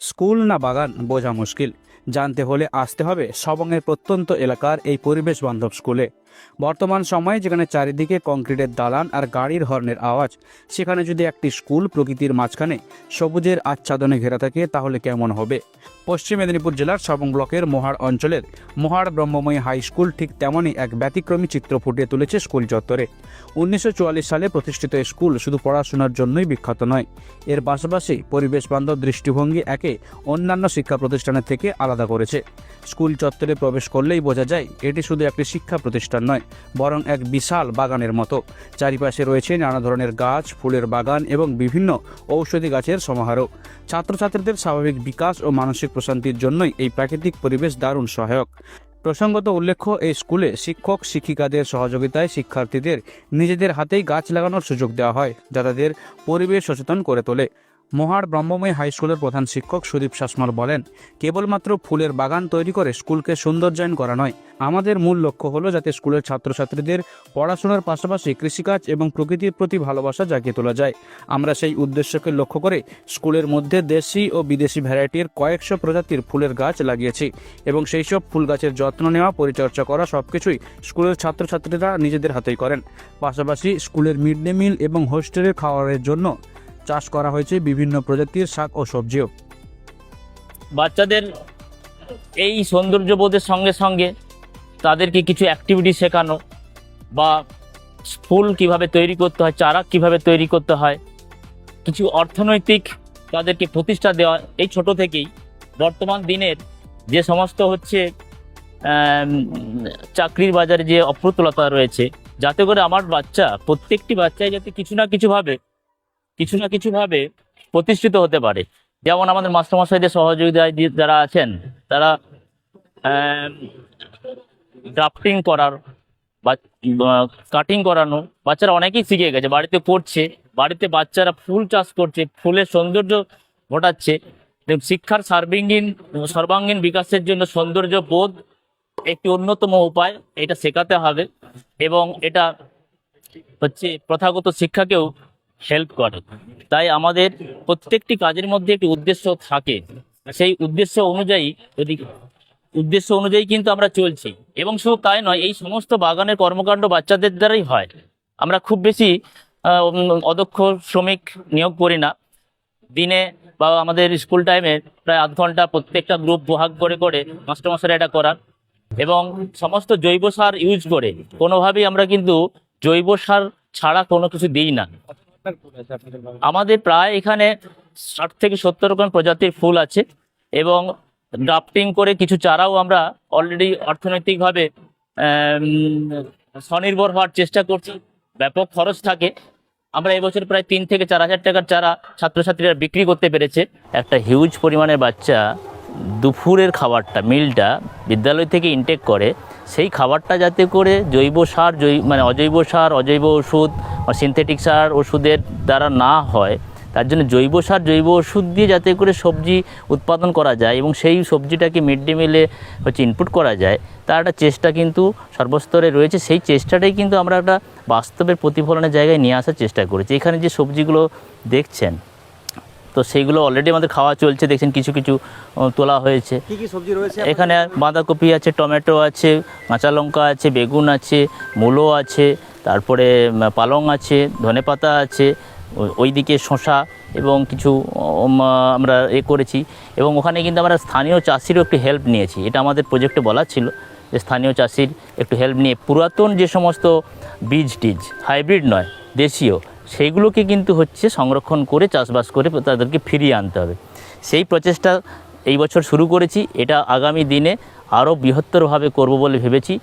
School না বাগান বোঝা মুশকিল। জানতে হলে আসতে হবে সবংয়ের প্রত্যন্ত এলাকার এই পরিবেশ বান্ধব স্কুলে। বর্তমান সময়ে যেখানে চারিদিকে কংক্রিটের দালান আর গাড়ির হর্নের আওয়াজ, সেখানে যদি একটি স্কুল প্রকৃতির মাঝখানে সবুজের আচ্ছাদনে ঘেরা থাকে, তাহলে কেমন হবে? পশ্চিম মেদিনীপুর জেলার সবং ব্লকের মোহার অঞ্চলের মোহার ব্রহ্মময়ী হাই স্কুল ঠিক তেমনই এক ব্যতিক্রমী চিত্র ফুটিয়ে তুলেছে স্কুল চত্বরে। উনিশশো চুয়াল্লিশ সালে প্রতিষ্ঠিত স্কুল শুধু পড়াশোনার জন্যই বিখ্যাত নয়, এর পাশাপাশি পরিবেশ বান্ধব দৃষ্টিভঙ্গি একে অন্যান্য শিক্ষা প্রতিষ্ঠানের থেকে আলাদা করেছে। স্কুল চত্বরে প্রবেশ করলেই বোঝা যায়, এটি শুধু একটি শিক্ষা প্রতিষ্ঠান নয়, বরং এক বিশাল বাগানের মতো। চারিপাশে রয়েছে নানা ধরনের গাছ, ফুলের বাগান এবং বিভিন্ন ঔষধি গাছের সমাহার ছাত্রছাত্রীদের স্বাভাবিক বিকাশ ও মানসিক প্রশান্তির জন্যই এই প্রাকৃতিক পরিবেশ দারুণ সহায়ক। প্রসঙ্গত উল্লেখ্য, এই স্কুলে শিক্ষক, শিক্ষিকাদের সহযোগিতায় শিক্ষার্থীদের নিজেদের হাতেই গাছ লাগানোর সুযোগ দেওয়া হয় যা তাদের পরিবেশ সচেতন করে তোলে। মহার ব্রহ্মময় হাই স্কুলের প্রধান শিক্ষক সুদীপ শাসমল বলেন, কেবলমাত্র ফুলের বাগান তৈরি করে স্কুলকে সৌন্দর্যায়ন করা নয়। আমাদের মূল লক্ষ্য হলো যাতে স্কুলের ছাত্রছাত্রীদের পড়াশোনার পাশাপাশি কৃষিকাজ এবং প্রকৃতির প্রতি ভালোবাসা জাগিয়ে তোলা যায়। আমরা সেই উদ্দেশ্যকে লক্ষ্য করে স্কুলের মধ্যে দেশি ও বিদেশি ভ্যারাইটির কয়েকশো প্রজাতির ফুলের গাছ লাগিয়েছি এবং সেই সব ফুল গাছের যত্ন নেওয়া, পরিচর্যা করা সব কিছুই স্কুলের ছাত্রছাত্রীরা নিজেদের হাতেই করেন। পাশাপাশি স্কুলের মিড ডে মিল এবং হোস্টেলের খাবারের জন্য চাষ করা হয়েছে বিভিন্ন প্রজাতির শাক ও সবজিও। বাচ্চাদের এই সৌন্দর্যবোধের সঙ্গে সঙ্গে তাদেরকে কিছু অ্যাক্টিভিটি শেখানো বা ফুল কীভাবে তৈরি করতে হয়, চারা কীভাবে তৈরি করতে হয়, কিছু অর্থনৈতিক তাদেরকে প্রতিষ্ঠা দেওয়া, এই ছোট থেকেই বর্তমান দিনের যে সমস্ত হচ্ছে চাকরির বাজারে যে অপ্রতুলতা রয়েছে, যাতে করে আমার বাচ্চা, প্রত্যেকটি বাচ্চাই যাতে কিছু না কিছুভাবে কিছু না কিছুভাবে প্রতিষ্ঠিত হতে পারে। যেমন আমাদের মাস্টারমশাইদের সহযোগিতায় যারা আছেন, তারা ড্রাফটিং করার বা কাটিং করানো বাচ্চারা অনেকেই শিখে গেছে। বাড়িতে করছে বাড়িতে বাচ্চারা ফুল চাষ করছে, ফুলের সৌন্দর্য ঘটাচ্ছে। শিক্ষার সার্বিঙ্গীন, সর্বাঙ্গীন বিকাশের জন্য সৌন্দর্য বোধ একটি অন্যতম উপায়, এটা শেখাতে হবে। এবং এটা হচ্ছে প্রথাগত শিক্ষাকেও হেল্প করে। তাই আমাদের প্রত্যেকটি কাজের মধ্যে একটি উদ্দেশ্য থাকে। সেই উদ্দেশ্য অনুযায়ী যদি, উদ্দেশ্য অনুযায়ী কিন্তু আমরা চলছি। এবং শুধু তাই নয়, এই সমস্ত বাগানের কর্মকাণ্ড বাচ্চাদের দ্বারাই হয়। আমরা খুব বেশি অদক্ষ শ্রমিক নিয়োগ করি না। দিনে বা আমাদের স্কুল টাইমে প্রায় আধ ঘণ্টা প্রত্যেকটা গ্রুপ ভাগ করে করে মাস্টারমশাইরা এটা করার এবং সমস্ত জৈব সার ইউজ করে। কোনোভাবেই আমরা কিন্তু জৈব সার ছাড়া কোনো কিছু দিই না। আমাদের প্রায় এখানে ষাট থেকে সত্তর রকম প্রজাতির ফুল আছে এবং ড্রাফটিং করে কিছু চারাও আমরা অলরেডি অর্থনৈতিকভাবে স্বনির্ভর হওয়ার চেষ্টা করছি। ব্যাপক খরচ থাকে। আমরা এবছর প্রায় তিন থেকে চার হাজার টাকার চারা ছাত্রছাত্রীরা বিক্রি করতে পেরেছে। একটা হিউজ পরিমাণের বাচ্চা দুপুরের খাবারটা মিলটা বিদ্যালয় থেকে ইনটেক করে। সেই খাবারটা যাতে করে জৈব সার, জৈ মানে অজৈব সার, অজৈব ওষুধ সিনথেটিক সার ওষুধের দ্বারা না হয় তার জন্য জৈব সার জৈব ওষুধ দিয়ে যাতে করে সবজি উৎপাদন করা যায় এবং সেই সবজিটাকে মিড ডে মিলে হচ্ছে ইনপুট করা যায় তার একটা চেষ্টা কিন্তু সর্বস্তরে রয়েছে। সেই চেষ্টাটাই কিন্তু আমরা একটা বাস্তবের প্রতিফলনের জায়গায় নিয়ে আসার চেষ্টা করেছি। এখানে যে সবজিগুলো দেখছেন তো সেইগুলো অলরেডি আমাদের খাওয়া চলছে। দেখছেন কিছু কিছু তোলা হয়েছে। কি কি সবজি রয়েছে এখানে বাঁধাকপি আছে টমেটো আছে কাঁচা লঙ্কা আছে বেগুন আছে মূলো আছে তারপরে পালং আছে ধনেপাতা আছে, ও- ওইদিকে শশা এবং কিছু আমরা এ করেছি এবং ওখানে কিন্তু আমরা স্থানীয় চাষিরও একটু হেল্প নিয়েছি। এটা আমাদের প্রজেক্টে বলা ছিল যে স্থানীয় চাষির একটু হেল্প নিয়ে। পুরাতন যে সমস্ত বীজ টিজ হাইব্রিড নয়, দেশীয়, সেইগুলোকে কিন্তু হচ্ছে সংরক্ষণ করে চাষবাস করে তাদেরকে ফিরিয়ে আনতে হবে। সেই প্রচেষ্টা এই বছর শুরু করেছি। এটা আগামী দিনে আরও বৃহত্তরভাবে করব বলে ভেবেছি।